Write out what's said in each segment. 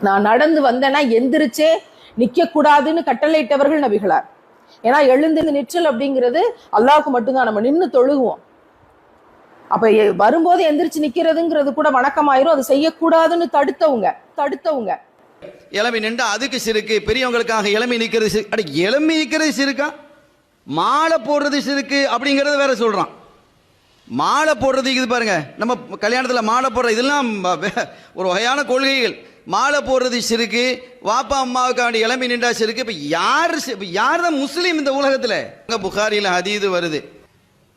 நான் நடந்து வந்தேன்னா எந்திரிச்சே நிக்க கூடாதுன்னு கட்டளையிட்டவர்கள் நபிகளார். ஏன்னா எழுந்து நிற்றல் அப்படிங்கிறது அல்லாஹ்வுக்கு மட்டும்தான். நம்ம நின்று தொழுகுவோம். அப்ப எ- வரும்போது எந்திரிச்சு நிக்கிறதுங்கிறது கூட வணக்கமாயிரும். அது செய்யக்கூடாதுன்னு தடுத்தவங்க தடுத்தவங்க. இளமை நின்று அதுக்கு சிறுக்கு பெரியவங்களுக்காக இளமை நிற்கிறது அட இளமை நிற்கிறது சிறுக்கா? மாலை போடுறது சிறுக்கு அப்படிங்கிறது வேற சொல்றான். மாலை போடுறது இது பாருங்க. நம்ம கல்யாணத்தில் மாலை போடுற இதெல்லாம் ஒரு வகையான கொள்கைகள். மாலை போடுறது சிறுக்கு வாப்பா அம்மாவுக்காண்டி இளம்பி நின்றா சிறுக்கு. இப்போ யார் சி- யார் தான் முஸ்லீம் இந்த உலகத்தில்? அங்கே புகாரியில் அதீது வருது.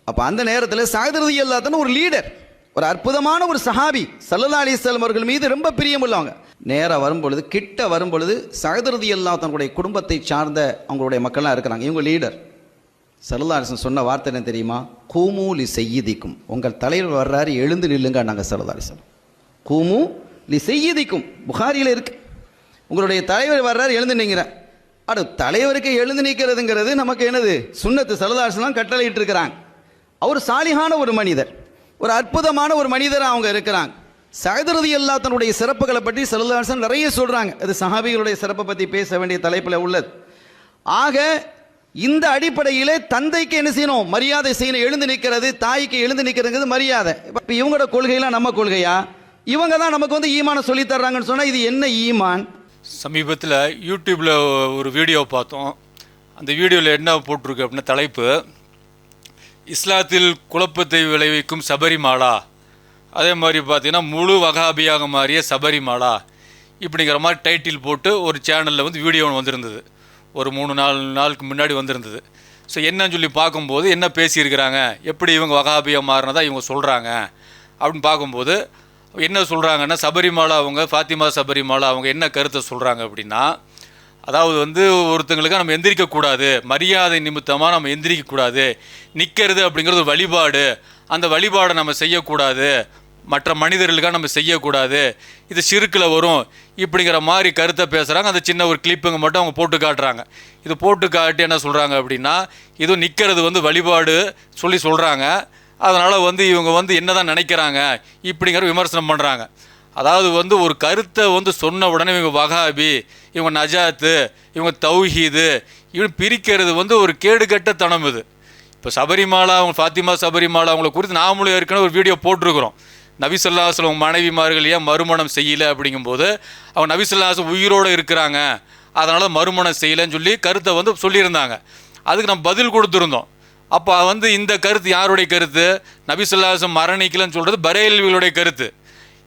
அப்போ அந்த நேரத்தில் சாகதிரதி எல்லாத்தனும் ஒரு லீடர் ஒரு அற்புதமான ஒரு சஹாபி சல்லல்லா அலிஸ்லாம் அவர்கள் மீது ரொம்ப பிரியமுள்ளவங்க நேராக வரும்பொழுது கிட்ட வரும்பொழுது சகதிரதி எல்லா தன்னுடைய குடும்பத்தை சார்ந்த அவங்களுடைய மக்கள்லாம் இருக்கிறாங்க. இவங்க லீடர். சல்லல்லா சொன்ன வார்த்தை என்ன தெரியுமா? கூமு லி செய்யதிக்கும் உங்கள் தலைவர் வர்றாரு எழுந்து நில்லுங்க நாங்கள் சரதாரசன் கூமு லி செய்யதிக்கும் புகாரியில் இருக்கு. உங்களுடைய தலைவர் வர்றாரு எழுந்து நிற்கிறேன் அட தலைவருக்கு எழுந்து நிற்கிறதுங்கிறது நமக்கு என்னது? சுண்ணத்து. சல்லல்லாஹு கட்டளையிட்டு இருக்கிறாங்க அவர் சாலிகான ஒரு மனிதர். ஒரு அற்புதமான ஒரு மனிதர் அவங்க இருக்கிறாங்க. சகதரதி எல்லா தன்னுடைய சிறப்புகளை பற்றி சல்லல்லாஹு நிறைய சொல்கிறாங்க அது சஹாபிகளுடைய சிறப்பை பற்றி பேச வேண்டிய தலைப்பில் உள்ளது. ஆக இந்த அடிப்படையிலே தந்தைக்கு என்ன செய்யணும்? மரியாதை செய்யணும். எழுந்து நிற்கிறது தாய்க்கு எழுந்து நிற்கிறது மரியாதை. இப்போ இவங்களோட கொள்கையெல்லாம் நம்ம கொள்கையா? இவங்க தான் நமக்கு வந்து ஈமானை சொல்லி தர்றாங்கன்னு சொன்னால் இது என்ன ஈமான்? சமீபத்தில் யூடியூப்பில் ஒரு வீடியோ பார்த்தோம். அந்த வீடியோவில் என்ன போட்டிருக்கு அப்படின்னா தலைப்பு இஸ்லாத்தில் குழப்பத்தை விளைவிக்கும் சபரிமாலா. அதே மாதிரி பார்த்தீங்கன்னா முழு வகாபியாக மாறிய சபரிமாலா. இப்படிங்கிற மாதிரி டைட்டில் போட்டு ஒரு சேனலில் வந்து வீடியோ ஒன்று வந்திருந்தது. ஒரு மூணு நாலு நாளுக்கு முன்னாடி வந்திருந்தது. ஸோ என்னன்னு சொல்லி பார்க்கும்போது என்ன பேசியிருக்கிறாங்க? எப்படி இவங்க வகாபியாக மாறினதா இவங்க சொல்கிறாங்க அப்படின்னு பார்க்கும்போது என்ன சொல்கிறாங்கன்னா சபரிமாலா அவங்க ஃபாத்திமா சபரிமாலா அவங்க என்ன கருத்தை சொல்கிறாங்க அப்படின்னா அதாவது வந்து ஒருத்தங்களுக்கு நம்ம எந்திரிக்கக்கூடாது. மரியாதை நிமித்தமாக நம்ம எந்திரிக்கக்கூடாது. நிற்கிறது அப்படிங்கிறது வழிபாடு. அந்த வழிபாடை நம்ம செய்யக்கூடாது. மற்ற மனிதர்களுக்காக நம்ம செய்யக்கூடாது. இது சிறுக்கில் வரும். இப்படிங்கிற மாதிரி கருத்தை பேசுகிறாங்க அந்த சின்ன ஒரு கிளிப்புங்க மட்டும் அவங்க போட்டு காட்டுறாங்க. இது போட்டு காட்டி என்ன சொல்கிறாங்க அப்படின்னா இது நிற்கிறது வந்து வழிபாடு சொல்லி சொல்கிறாங்க அதனால் வந்து இவங்க வந்து என்ன தான் நினைக்கிறாங்க இப்படிங்கிற விமர்சனம் பண்ணுறாங்க அதாவது வந்து ஒரு கருத்தை வந்து சொன்ன உடனே இவங்க வகாபி இவங்க நஜாத்து இவங்க தௌஹீது இவன் பிரிக்கிறது வந்து ஒரு கேடுகட்டத்தனம் இது. இப்போ சபரிமாலா அவங்க ஃபாத்திமா சபரிமாலா அவங்கள குறித்து நாமளும் ஏற்கனவே ஒரு வீடியோ போட்டிருக்கிறோம். நபிசல்லாஸ்லம் மனைவிமார்கள் ஏன் மறுமணம் செய்யலை அப்படிங்கும்போது அவங்க நபிசல்லாஸ்லம் உயிரோடு இருக்கிறாங்க அதனால் மறுமணம் செய்யலைன்னு சொல்லி கருத்தை வந்து சொல்லியிருந்தாங்க. அதுக்கு நம்ம பதில் கொடுத்துருந்தோம். அப்போ வந்து இந்த கருத்து யாருடைய கருத்து? நபிசுல்லாசம் மரணிக்கலன்னு சொல்கிறது பரேல்விகளுடைய கருத்து.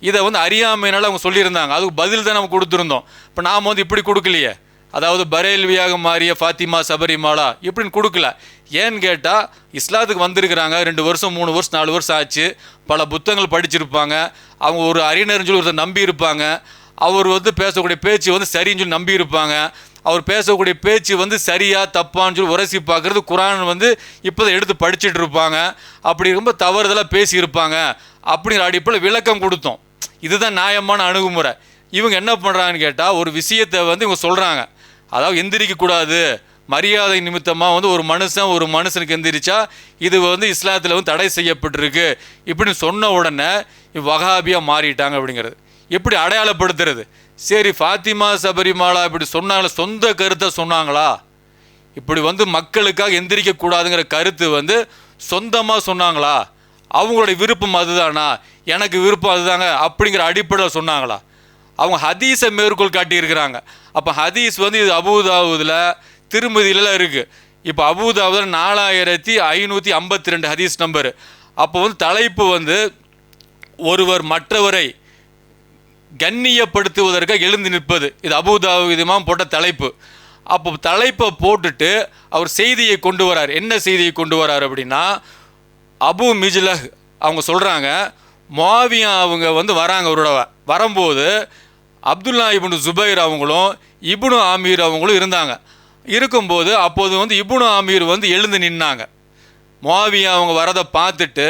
இதை வந்து அறியாமையினால் அவங்க சொல்லியிருந்தாங்க. அதுக்கு பதில் தான் நம்ம கொடுத்துருந்தோம். இப்போ நாம் வந்து இப்படி கொடுக்கலையே. அதாவது பரேல்வியாக மாறிய ஃபாத்திமா சபரிமாலா இப்படின்னு கொடுக்கல. ஏன்னு கேட்டால் இஸ்லாத்துக்கு வந்திருக்கிறாங்க. ரெண்டு வருஷம் மூணு வருஷம் நாலு வருஷம் ஆச்சு. பல புத்தகங்கள் படிச்சிருப்பாங்க. அவங்க ஒரு அறிஞர்னு சொல்லி ஒருத்தர் நம்பி இருப்பாங்க. அவர் வந்து பேசக்கூடிய பேச்சு வந்து சரின்னு சொல்லி நம்பி இருப்பாங்க. அவர் பேசக்கூடிய பேச்சு வந்து சரியா தப்பான்னு சொல்லி உரசி பார்க்குறது குரான் வந்து இப்போ தான் எடுத்து படிச்சுட்டு இருப்பாங்க. அப்படி ரொம்ப தவறுதலாக பேசியிருப்பாங்க. அப்படிங்கிற அடிப்படையில் விளக்கம் கொடுத்தோம். இதுதான் நியாயமான அணுகுமுறை. இவங்க என்ன பண்ணுறாங்கன்னு கேட்டால் ஒரு விஷயத்தை வந்து இவங்க சொல்கிறாங்க அதாவது எந்திரிக்கக்கூடாது மரியாதை நிமித்தமாக வந்து ஒரு மனுஷன் ஒரு மனுஷனுக்கு எந்திரிச்சா இது வந்து இஸ்லாத்தில் வந்து தடை செய்யப்பட்டிருக்கு. இப்படின்னு சொன்ன உடனே வகாபியாக மாறிட்டாங்க அப்படிங்கிறது. எப்படி அடையாளப்படுத்துறது. சரி ஃபாத்திமா சபரிமாலா இப்படி சொன்னாங்களா? சொந்த கருத்தை சொன்னாங்களா? இப்படி வந்து மக்களுக்காக எந்திரிக்கக்கூடாதுங்கிற கருத்து வந்து சொந்தமாக சொன்னாங்களா? அவங்களுடைய விருப்பம் அதுதானா? எனக்கு விருப்பம் அதுதாங்க அப்படிங்கிற அடிப்படையில் சொன்னாங்களா? அவங்க ஹதீஸை மேற்கோள் காட்டியிருக்கிறாங்க. அப்போ ஹதீஸ் வந்து இது அபுதாவுதில் திருமதியிலலாம் இருக்குது இப்போ அபுதாவுதில் நாலாயிரத்தி ஐநூற்றி ஐம்பத்தி ரெண்டு ஹதீஸ் நம்பரு. அப்போ வந்து தலைப்பு வந்து ஒருவர் மற்றவரை கண்ணியப்படுத்துவதற்காக எழுந்து நிற்பது. இது அபுதாபிதமாக போட்ட தலைப்பு. அப்போ தலைப்பை போட்டுட்டு அவர் செய்தியை கொண்டு வரார். என்ன செய்தியை கொண்டு வரார் அப்படின்னா அபு மிஜ்லஹ் அவங்க சொல்கிறாங்க மாவியா அவங்க வந்து வராங்க அவரோட வரும்போது அப்துல்லா இப்னு ஜுபைர் அவங்களும் இபுனு ஆமீர் அவங்களும் இருந்தாங்க. இருக்கும்போது அப்போது வந்து இபுனு ஆமீர் வந்து எழுந்து நின்னாங்க. முவாவியா அவங்க வரதை பார்த்துட்டு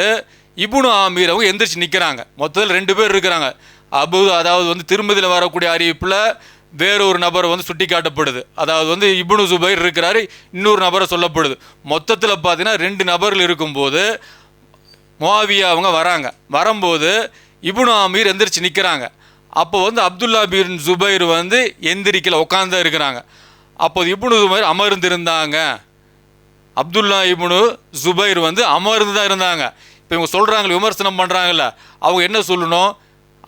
இபுனு ஆமீர் அவங்க எந்திரிச்சு நிற்கிறாங்க மொத்தத்தில் ரெண்டு பேர் இருக்கிறாங்க. அபு அதாவது வந்து திருமதியில் வரக்கூடிய அறிவிப்பில் வேறொரு நபர் வந்து சுட்டி காட்டப்படுது அதாவது வந்து இபுனு சுபைர் இருக்கிறாரு இன்னொரு நபரை சொல்லப்படுது. மொத்தத்தில் பார்த்தீங்கன்னா ரெண்டு நபர்கள் இருக்கும்போது மோவியா அவங்க வராங்க. வரும்போது இபுனு ஆமீர் எந்திரிச்சு நிற்கிறாங்க அப்போ வந்து அப்துல்லா பின் ஜுபைர் வந்து எந்திரிக்கல உட்காந்து இருக்கிறாங்க. அப்போது இப்னு ஜுபைர் அமர்ந்திருந்தாங்க. அப்துல்லா இப்னு ஜுபைர் வந்து அமர்ந்து தான் இருந்தாங்க. இப்போ இவங்க சொல்கிறாங்களே விமர்சனம் பண்ணுறாங்கல்ல அவங்க என்ன சொல்லணும்?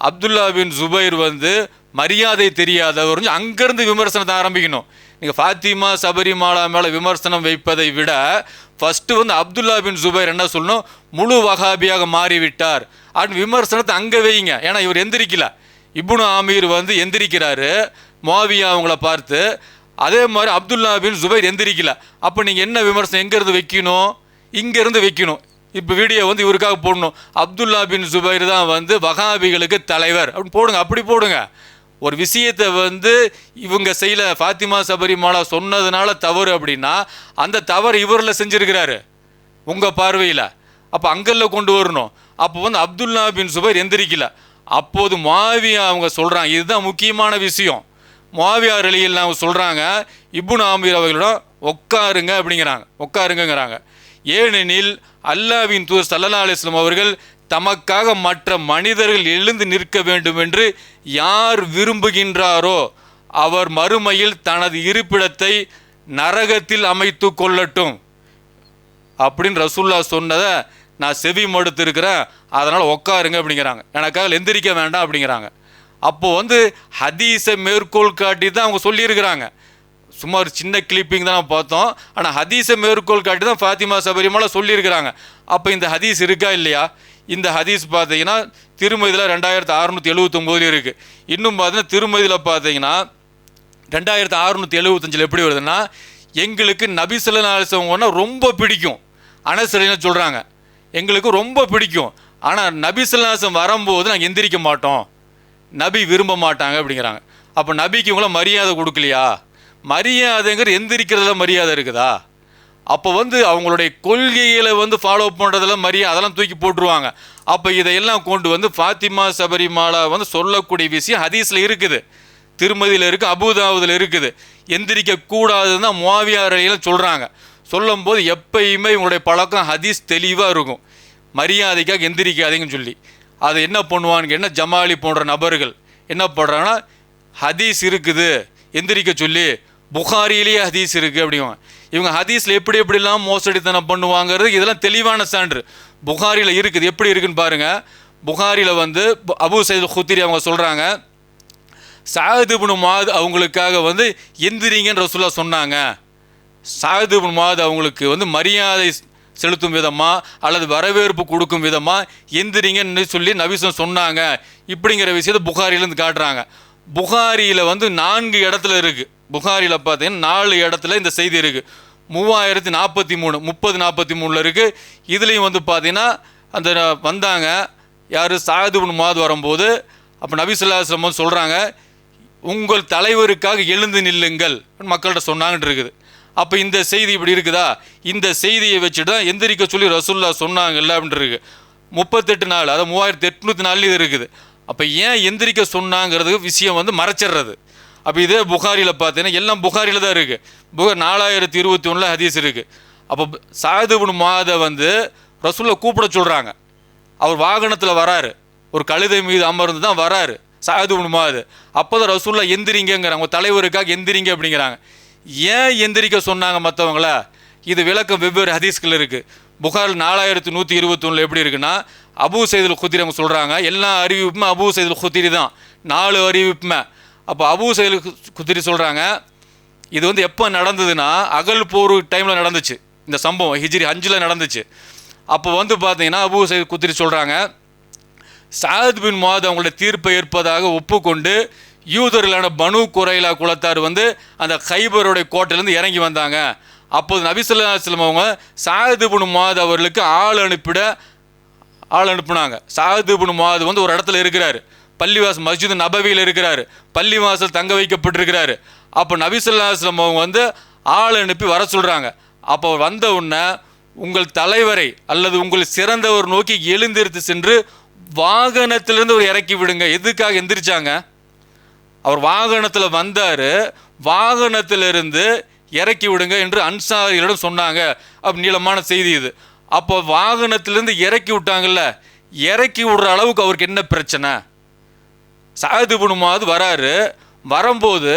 அப்துல்லா பின் ஜுபைர் வந்து மரியாதை தெரியாதவர் அங்கேருந்து விமர்சனத்தை ஆரம்பிக்கணும். நீங்கள் ஃபாத்திமா சபரிமாலா மேலே விமர்சனம் வைப்பதை விட ஃபஸ்ட்டு வந்து அப்துல்லா பின் ஜுபைர் என்ன சொல்லணும்? முழு வகாபியாக மாறிவிட்டார். அப்படின்னு விமர்சனத்தை அங்கே வைங்க. ஏன்னா இவர் எந்திரிக்கலை. இப்னு ஆமீர் வந்து எந்திரிக்கிறாரு. மாவியா அவங்கள பார்த்து அதே மாதிரி அப்துல்லா பின் ஜுபைர் எந்திரிக்கல. அப்போ நீங்கள் என்ன விமர்சனம் எங்கேருந்து வைக்கணும்? இங்கேருந்து வைக்கணும். இப்போ வீடியோ வந்து இவருக்காக போடணும். அப்துல்லா பின் ஜுபைர் தான் வந்து வகாபிகளுக்கு தலைவர். அப்படின்னு போடுங்க அப்படி போடுங்க. ஒரு விஷயத்தை வந்து இவங்க செய்யல ஃபாத்திமா சபரிமாலா சொன்னதுனால தவறு அப்படின்னா அந்த தவறு இவரில் செஞ்சுருக்கிறாரு. உங்கள் பார்வையில். அப்போ அங்கல்ல கொண்டு வரணும். அப்போ வந்து அப்துல்லா பின் சுபைர் எந்திரிக்கல. அப்போது மாவியா அவங்க சொல்கிறாங்க இதுதான் முக்கியமான விஷயம். மாவியா ரலியில் அவங்க சொல்கிறாங்க இப்னு ஆமீர் அவர்களிடம் உட்காருங்க அப்படிங்கிறாங்க. உட்காருங்கிறாங்க ஏனெனில் அல்லாவின் தூர் சல்லா அலிஸ்லாம் அவர்கள் தமக்காக மற்ற மனிதர்கள் எழுந்து நிற்க வேண்டும் என்று யார் விரும்புகின்றாரோ அவர் மறுமையில் தனது இருப்பிடத்தை நரகத்தில் அமைத்து கொள்ளட்டும். அப்படின்னு ரசுல்லா சொன்னதை நான் செவி மடுத்து இருக்கிறேன் அதனால் உட்காருங்க அப்படிங்கிறாங்க. எனக்காக எந்திரிக்க வேண்டாம் அப்படிங்கிறாங்க. அப்போது வந்து ஹதீஸை மேற்கோள் காட்டி தான் அவங்க சொல்லியிருக்கிறாங்க. சும்மா ஒரு சின்ன கிளிப்பிங் தான் பார்த்தோம். ஆனால் ஹதீஸை மேற்கோள் காட்டி தான் ஃபாத்திமா சபரிமலா சொல்லியிருக்கிறாங்க. அப்போ இந்த ஹதீஸ் இருக்கா இல்லையா? இந்த ஹதீஸ் பார்த்தீங்கன்னா திருமதியில் ரெண்டாயிரத்து அறுநூற்றி எழுபத்தொம்போதுல இருக்குது இன்னும் பார்த்தீங்கன்னா திருமதியில் பார்த்தீங்கன்னா ரெண்டாயிரத்து அறுநூற்றி எழுபத்தஞ்சில் எப்படி வருதுன்னா எங்களுக்கு நபி சொல்லி ரொம்ப பிடிக்கும். அனசரின்னு சொல்கிறாங்க எங்களுக்கு ரொம்ப பிடிக்கும். ஆனால் நபி சொல்லாசம் வரும்போது நாங்கள் எந்திரிக்க மாட்டோம். நபி விரும்ப மாட்டாங்க அப்படிங்கிறாங்க. அப்போ நபிக்கு இவங்கள மரியாதை கொடுக்கலையா? மரியாதைங்கிற எந்திரிக்கிறதுல மரியாதை இருக்குதா? அப்போ வந்து அவங்களுடைய கொள்கைகளை வந்து ஃபாலோ பண்ணுறதுல மரியாதை அதெல்லாம் தூக்கி போட்டுருவாங்க. அப்போ இதையெல்லாம் கொண்டு வந்து ஃபாத்திமா சபரிமாலா வந்து சொல்லக்கூடிய விஷயம் ஹதீஸில் இருக்குது. திருமதியில் இருக்குது அபுதாபுதில் இருக்குது. எந்திரிக்க கூடாதுன்னு தான் மோவியாரையெல்லாம் சொல்கிறாங்க சொல்லும்போது எப்பயுமே இவங்களுடைய பழக்கம் ஹதீஸ் தெளிவாக இருக்கும். மரியாதைக்காக எந்திரிக்காதீங்கன்னு சொல்லி. அதை என்ன பண்ணுவான்னு என்ன ஜமாலி போன்ற நபர்கள் என்ன பண்ணுறாங்கன்னா ஹதீஸ் இருக்குது எந்திரிக்க சொல்லி புகாரிலேயே ஹதீஸ் இருக்குது அப்படிங்குவாங்க. இவங்க ஹதீஸில் எப்படி எப்படிலாம் மோசடித்தனம் பண்ணுவாங்கிறது இதெல்லாம் தெளிவான சான்று புகாரியில் இருக்குது. எப்படி இருக்குன்னு பாருங்கள் புகாரியில் வந்து அபு சைது ஹுத்திரி அவங்க சொல்கிறாங்க சாயதுபுன் மாது அவங்களுக்காக வந்து எந்திரிங்கன்னு ரசூல்லா சொன்னாங்க. சாயதுபுன் மாது அவங்களுக்கு வந்து மரியாதை செலுத்தும் விதமா அல்லது வரவேற்பு கொடுக்கும் விதமா எந்திரிங்கன்னு சொல்லி நபிசம் சொன்னாங்க. இப்படிங்கிற விஷயத்தை புகாரிலேருந்து காட்டுறாங்க. புகாரியில் வந்து நான்கு இடத்துல இருக்குது புகாரியில் பார்த்தீங்கன்னா நாலு இடத்துல இந்த செய்தி இருக்குது மூவாயிரத்தி நாற்பத்தி மூணு முப்பது நாற்பத்தி மூணில் இருக்குது இதுலேயும் வந்து பார்த்தீங்கன்னா அந்த வந்தாங்க. யார்? சாயதுபுன் மாது வரும்போது அப்போ நபிசுல்லாஸ்லம் வந்து சொல்கிறாங்க உங்கள் தலைவருக்காக எழுந்து நில்லுங்கள். மக்கள்கிட்ட சொன்னாங்கன்ட்டு இருக்குது. அப்போ இந்த செய்தி இப்படி இருக்குதா? இந்த செய்தியை வச்சுட்டு தான் எந்திரிக்க சொல்லி ரசுல்லா சொன்னாங்கல்ல அப்படின்ட்டு இருக்குது முப்பத்தெட்டு நாள் அதாவது மூவாயிரத்தி எட்நூற்றி நாலு இது இருக்குது. அப்போ ஏன் எந்திரிக்க சொன்னாங்கிறதுக்கு விஷயம் வந்து மறைச்சிடுறது? அப்போ இதே புகாரியில் பார்த்தீங்கன்னா எல்லாம் புகாரியில் தான் இருக்குது புகார் நாலாயிரத்தி இருபத்தி ஒன்றில் ஹதீஸ் இருக்குது அப்போ சாயதுபுன் மாத வந்து ரசூல்லா கூப்பிட சொல்கிறாங்க அவர் வாகனத்தில் வராரு. ஒரு கழுதை மீது அமர்ந்து தான் வராரு சாயது மாது. அப்போ தான் ரசூல்லா எந்திரிங்கிறாங்க உங்கள் தலைவருக்காக எந்திரிங்க அப்படிங்கிறாங்க. ஏன் எந்திரிக்க சொன்னாங்க மற்றவங்கள இது விளக்கம் வெவ்வேறு ஹதீஸ்கள் இருக்குது புகாரில் நாலாயிரத்து நூற்றி இருபத்தொன்னில் எப்படி இருக்குன்னா அபு சைதுல் குத்திரி அவங்க சொல்கிறாங்க எல்லா அறிவிப்புமே அபு சைதுல் குத்திரி தான். நாலு அறிவிப்புமே. அப்போ அபு சைதுல் குத்திரி சொல்கிறாங்க இது வந்து எப்போ நடந்ததுன்னா அகல் போர் டைமில் நடந்துச்சு. இந்த சம்பவம் ஹிஜிரி அஞ்சில் நடந்துச்சு. அப்போ வந்து பார்த்தீங்கன்னா அபு சைது குத்திரி சொல்கிறாங்க சாயத் பின் மாத் அவங்களுடைய தீர்ப்பை ஏற்பதாக ஒப்புக்கொண்டு யூதர்களான பனு குரைலா குலத்தார் வந்து அந்த கைபருடைய கோட்டையிலேருந்து இறங்கி வந்தாங்க. அப்போது நபிசுல்லாஸ்லம் அவங்க சாகதுபுன் பின் அவர்களுக்கு ஆள் அனுப்பிட ஆள் அனுப்புனாங்க. சாகதுபுன் பின் வந்து ஒரு இடத்துல இருக்கிறாரு. பள்ளிவாசல் மஸ்ஜித் நபவியில் இருக்கிறார். பள்ளிவாசல் தங்க வைக்கப்பட்டிருக்கிறாரு. அப்போ நபிசுல்லாஸ்லம் அவங்க வந்து ஆள் அனுப்பி வர சொல்கிறாங்க அப்போ வந்த உடனே உங்கள் தலைவரை அல்லது உங்கள் சிறந்தவர் நோக்கி எழுந்திருத்து சென்று வாகனத்திலிருந்து ஒரு இறக்கி விடுங்க. எதுக்காக எந்திரிச்சாங்க? அவர் வாகனத்தில் வந்தார் வாகனத்திலிருந்து இறக்கி விடுங்க என்று அன்சாரிகளிடம் சொன்னாங்க. அப்படி நீளமான செய்தி இது. அப்போ வாகனத்திலேருந்து இறக்கி விட்டாங்கல்ல இறக்கி விடுற அளவுக்கு அவருக்கு என்ன பிரச்சனை? சாயது புனுமாவது வராரு. வரும்போது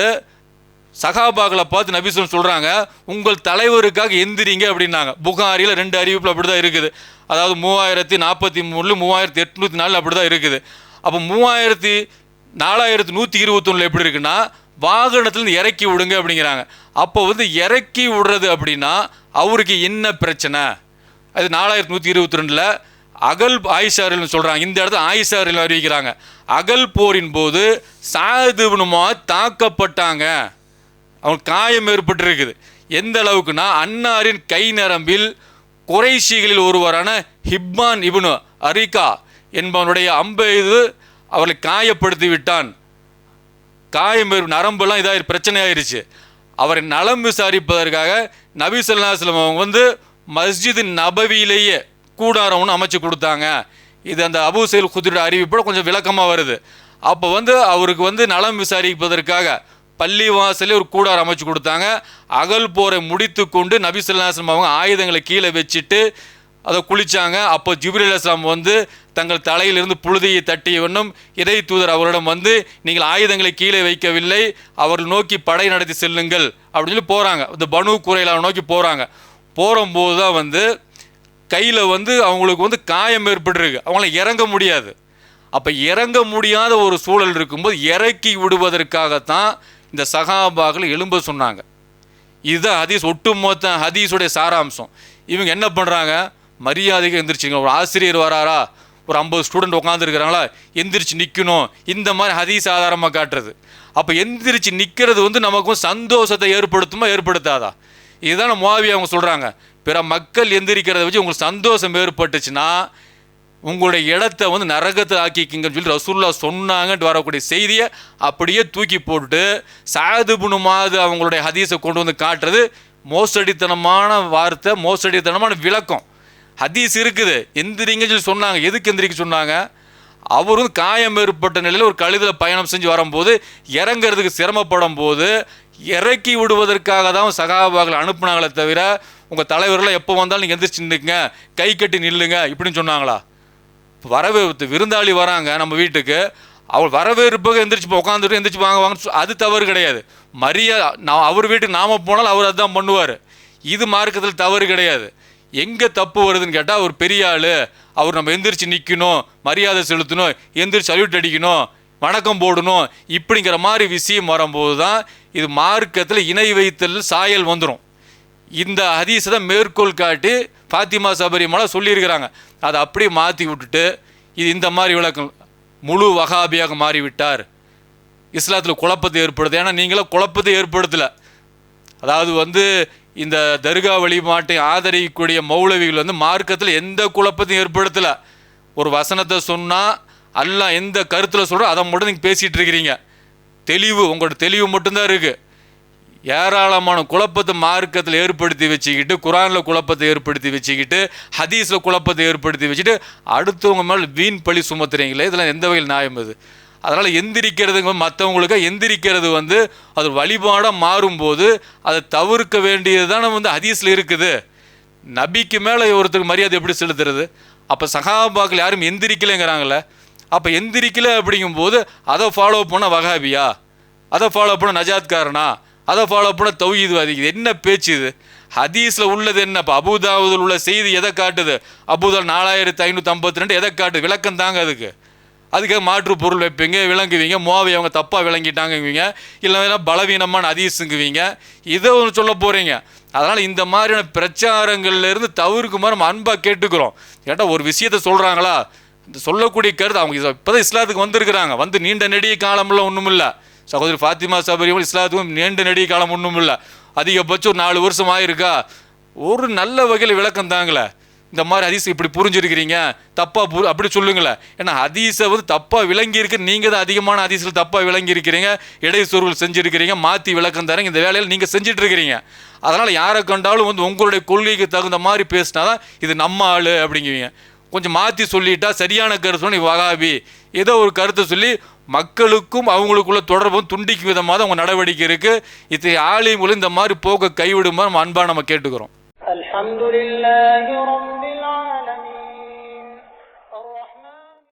சகாபாக்களை பார்த்து நபிசன் சொல்கிறாங்க உங்கள் தலைவருக்காக எந்திரிங்க அப்படின்னாங்க. புகாரியில் ரெண்டு அறிவிப்பில் அப்படி தான் இருக்குது. அதாவது மூவாயிரத்தி நாற்பத்தி மூணு மூவாயிரத்தி எட்நூற்றி நாலு அப்படி தான் இருக்குது. அப்போ மூவாயிரத்தி நாலாயிரத்து நூற்றி இருபத்தொன்னில் எப்படி இருக்குன்னா வாகனத்துலேருந்து இறக்கி விடுங்க அப்படிங்கிறாங்க. அப்போ வந்து இறக்கி விடுறது அப்படின்னா அவருக்கு என்ன பிரச்சனை? அது நாலாயிரத்து நூற்றி இருபத்தி ரெண்டில் அகல் ஆயிஷாரில் சொல்கிறாங்க இந்த இடத்துல ஆயிஷாரில் அறிவிக்கிறாங்க. அகல் போரின் போது சாதுபனுமா தாக்கப்பட்டாங்க. அவன் காயம் ஏற்பட்டிருக்குது. எந்த அளவுக்குன்னா அன்னாரின் கை நரம்பில் குறைஷிகளில் ஒருவரான ஹிப்மான் இபுனு அரிகா என்பவனுடைய அம்பு அவர்களை காயப்படுத்தி விட்டான் காயம் நரம்பெல்லாம் இதாக பிரச்சனை ஆயிருச்சு அவரை நலம் விசாரிப்பதற்காக நபி சொல்லாஸ்லம் அவங்க வந்து மஸ்ஜித் நபவியிலேயே கூடாரம் ஒன்று அமைச்சு கொடுத்தாங்க. இது அந்த அபு சைல் குதிரோட அறிவிப்போட கொஞ்சம் விளக்கமாக வருது. அப்போ வந்து அவருக்கு வந்து நலம் விசாரிப்பதற்காக பள்ளி வாசலே ஒரு கூடாரம் அமைச்சு கொடுத்தாங்க. அகல் போரை முடித்து கொண்டு நபி சொல்லாஸ்லம் அவங்க ஆயுதங்களை கீழே வச்சுட்டு அதை குளித்தாங்க அப்போ ஜிப்ரீல் அஸ்லாம் வந்து தங்கள் தலையிலிருந்து புழுதியை தட்டிய வண்ணம் இறை தூதர் அவரிடம் வந்து நீங்கள் ஆயுதங்களை கீழே வைக்கவில்லை அவர்கள் நோக்கி படை நடத்தி செல்லுங்கள் அப்படின்னு சொல்லி போகிறாங்க இந்த பனு குறையில நோக்கி போகிறாங்க போகும்போது தான் வந்து கையில் வந்து அவங்களுக்கு வந்து காயம் ஏற்பட்டிருக்கு. அவங்கள இறங்க முடியாது. அப்போ இறங்க முடியாத ஒரு சூழல் இருக்கும்போது இறக்கி விடுவதற்காகத்தான் இந்த சகாபாக்கள் எழும்ப சொன்னாங்க. இதுதான் ஹதீஸ் ஒட்டுமொத்த ஹதீஸுடைய சாராம்சம். இவங்க என்ன பண்ணுறாங்க மரியாதைக்கு எந்திரிச்சிங்க. ஒரு ஆசிரியர் வராரா? ஒரு ஐம்பது ஸ்டூடெண்ட் உட்காந்துருக்கிறாங்களா எந்திரிச்சு நிற்கணும் இந்த மாதிரி ஹதீஸ் ஆதாரமாக காட்டுறது. அப்போ எந்திரிச்சு நிற்கிறது வந்து நமக்கும் சந்தோஷத்தை ஏற்படுத்துமா? ஏற்படுத்தாதா? இதுதான் மோவி அவங்க சொல்கிறாங்க பிற மக்கள் எந்திரிக்கிறத வச்சு உங்களுக்கு சந்தோஷம் ஏற்பட்டுச்சுன்னா உங்களுடைய இடத்த வந்து நரகத்தை ஆக்கிக்கிங்கன்னு சொல்லி ரசூல்லா சொன்னாங்கன்ட்டு வரக்கூடிய செய்தியை அப்படியே தூக்கி போட்டு சாதுபுணுமாவது அவங்களுடைய ஹதீஸை கொண்டு வந்து காட்டுறது மோசடித்தனமான வார்த்தை மோசடித்தனமான விளக்கம். ஹதீஸ் இருக்குது. எந்திரிங்கன்னு சொல்லி சொன்னாங்க. எதுக்கு எந்திரிக்க சொன்னாங்க? அவரும் காயம் ஏற்பட்ட நிலையில் ஒரு கழுதில் பயணம் செஞ்சு வரும்போது இறங்கிறதுக்கு சிரமப்படும் போது இறக்கி விடுவதற்காக தான் சகாபாக்கள் அனுப்புனாங்களே தவிர உங்கள் தலைவர்கள் எப்போ வந்தாலும் நீங்கள் எந்திரிச்சு நின்றுங்க கை கட்டி நில்லுங்க இப்படின்னு சொன்னாங்களா? வரவே வரவேற்பு விருந்தாளி வராங்க நம்ம வீட்டுக்கு. அவள் வரவேற்புக்கு எந்திரிச்சு உட்காந்துட்டு எந்திரிச்சு வாங்க வாங்க அது தவறு கிடையாது. மரியாதை நான் அவர் வீட்டுக்கு நாம போனாலும் அவர் அதுதான் பண்ணுவார். இது மார்க்கத்தில் தவறு கிடையாது. எங்கே தப்பு வருதுன்னு கேட்டால் அவர் பெரிய ஆள். அவர் நம்ம எந்திரிச்சு நிற்கணும் மரியாதை செலுத்தணும் எந்திரிச்சு சல்யூட் அடிக்கணும் வணக்கம் போடணும் இப்படிங்கிற மாதிரி விஷயம் வரும்போது தான் இது மார்க்கத்தில் இணை வைத்தல் சாயல் வந்துடும் இந்த ஹதீஸை தான் மேற்கோள் காட்டி ஃபாத்திமா சபரிமலை சொல்லியிருக்கிறாங்க. அதை அப்படியே மாற்றி விட்டுட்டு இது இந்த மாதிரி விளக்கம். முழு வகாபியாக மாறிவிட்டார். இஸ்லாத்தில் குழப்பத்தை ஏற்படுது ஏன்னா நீங்களும் குழப்பத்தை ஏற்படுத்தலை. அதாவது வந்து இந்த தர்கா வழிபாட்டை ஆதரிக்கக்கூடிய மௌலவிகள் வந்து மார்க்கத்தில் எந்த குழப்பத்தையும் ஏற்படுத்தலை. ஒரு வசனத்தை சொன்னால் அல்ல எந்த கருத்தில் சொல்கிறோம் அதை மட்டும் நீங்கள் பேசிகிட்டு இருக்கிறீங்க. தெளிவு உங்களோட தெளிவு மட்டும்தான் இருக்குது ஏராளமான குழப்பத்தை மார்க்கத்தில் ஏற்படுத்தி வச்சுக்கிட்டு குரானில் குழப்பத்தை ஏற்படுத்தி வச்சுக்கிட்டு ஹதீஸில் குழப்பத்தை ஏற்படுத்தி வச்சுட்டு அடுத்தவங்க மேலே வீண் பழி சுமத்துறீங்களே இதெல்லாம் எந்த வகையில் நியாயம் அது? அதனால் எந்திரிக்கிறதுங்க மற்றவங்களுக்கு எந்திரிக்கிறது வந்து அது வழிபாடாக மாறும்போது அதை தவிர்க்க வேண்டியது தான் வந்து ஹதீஸில் இருக்குது. நபிக்கு மேலே ஒருத்தருக்கு மரியாதை எப்படி செலுத்துறது? அப்போ சகாபாக்கள் யாரும் எந்திரிக்கலைங்கிறாங்களே அப்போ எந்திரிக்கல அப்படிங்கும்போது அதை ஃபாலோ பண்ண வகாபியா அதை ஃபாலோ பண்ண நஜாத்காரனா? அதை ஃபாலோ பண்ண தௌஹீத்வாதி? இது என்ன பேச்சு இது? ஹதீஸில் உள்ளது என்ன? இப்போ அபுதாவுதில் உள்ள செய்தி எதை காட்டுது? அபுதால் நாலாயிரத்தி ஐநூற்றி ஐம்பத்தி ரெண்டு எதை காட்டுது? விளக்கம் தாங்க அதுக்கு. அதுக்காக மாற்று பொருள் வைப்பீங்க விளங்குவீங்க மோவை அவங்க தப்பாக விளங்கிட்டாங்குவீங்க இல்லைன்னா பலவீனமான ஹதீஸுங்குவீங்க இதை ஒன்று சொல்ல போகிறீங்க அதனால் இந்த மாதிரியான பிரச்சாரங்கள்லேருந்து தவிர்க்குமாறு நம்ம அன்பாக கேட்டுக்கிறோம். கேட்டால் ஒரு விஷயத்த சொல்கிறாங்களா இந்த சொல்லக்கூடிய கருத்து அவங்க இப்போ தான் இஸ்லாத்துக்கு வந்திருக்கிறாங்க. வந்து நீண்ட நெடிய காலம்லாம் ஒன்றும் இல்லை சகோதரி ஃபாத்திமா சபரியும் இஸ்லாத்துக்கும் நீண்ட நெடிய காலம் ஒன்றும் இல்லை அதிகபட்சம் ஒரு நாலு வருஷம் ஆயிருக்கா? ஒரு நல்ல வகையில் விளக்கம் தாங்களே இந்த மாதிரி ஹதீஸ் இப்படி புரிஞ்சிருக்கிறீங்க? தப்பாக புரி அப்படி சொல்லுங்களேன். ஏன்னா ஹதீஸை வந்து தப்பாக விளங்கி இருக்கு நீங்கள் தான் அதிகமான ஹதீஸில் தப்பாக விளங்கி இருக்கிறீங்க இடைச்சொருள் செஞ்சுருக்கிறீங்க. மாற்றி விளக்கம் தரீங்க இந்த வேலையில் நீங்கள் செஞ்சுட்டு இருக்கிறீங்க அதனால் யாரை கண்டாலும் வந்து உங்களுடைய கொள்கைக்கு தகுந்த மாதிரி பேசினா தான் இது நம்ம ஆள் அப்படிங்குவீங்க. கொஞ்சம் மாற்றி சொல்லிட்டா சரியான கருத்து சொன்னா, வகாபி ஏதோ ஒரு கருத்தை சொல்லி மக்களுக்கும் அவங்களுக்குள்ள தொடர்பும் துண்டிக்கும் விதமாக தான் உங்கள் நடவடிக்கை இருக்குது இத்தகைய ஆலயங்களும் இந்த மாதிரி போக்க கைவிடுமா நம்ம அன்பாக நம்ம கேட்டுக்கிறோம். الحمد لله رب